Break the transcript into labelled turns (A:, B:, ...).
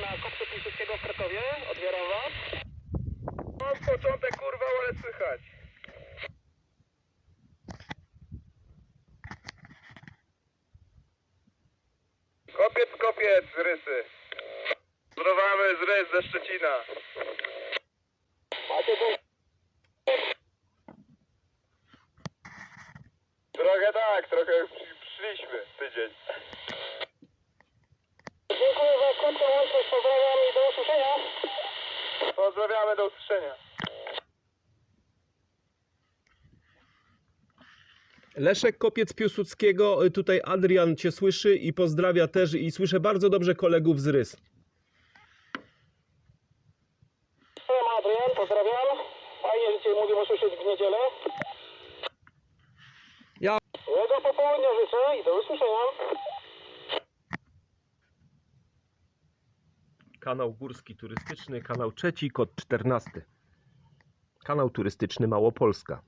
A: na kopcu Piłsudskiego w Krakowie. Odbieram was.
B: Mam początek kurwa, ale słychać. Kopiec, kopiec Rysy. Zdrowamy z Rys ze Szczecina.
A: Macie
B: Trochę tak, trochę już przy- szliśmy tydzień.
A: Krótką łączność, pozdrawiam i do usłyszenia.
B: Pozdrawiamy, do usłyszenia.
C: Leszek Kopiec Piłsudskiego, y, tutaj Adrian Cię słyszy i pozdrawia też i słyszę bardzo dobrze kolegów z Rys.
A: Jestem Adrian, pozdrawiam. Fajnie, że Cię mogę usłyszeć w niedzielę.
C: Ja-
A: Miłego popołudnia życzę i do usłyszenia.
C: Kanał Górski Turystyczny, kanał trzeci, kod 14. Kanał turystyczny Małopolska.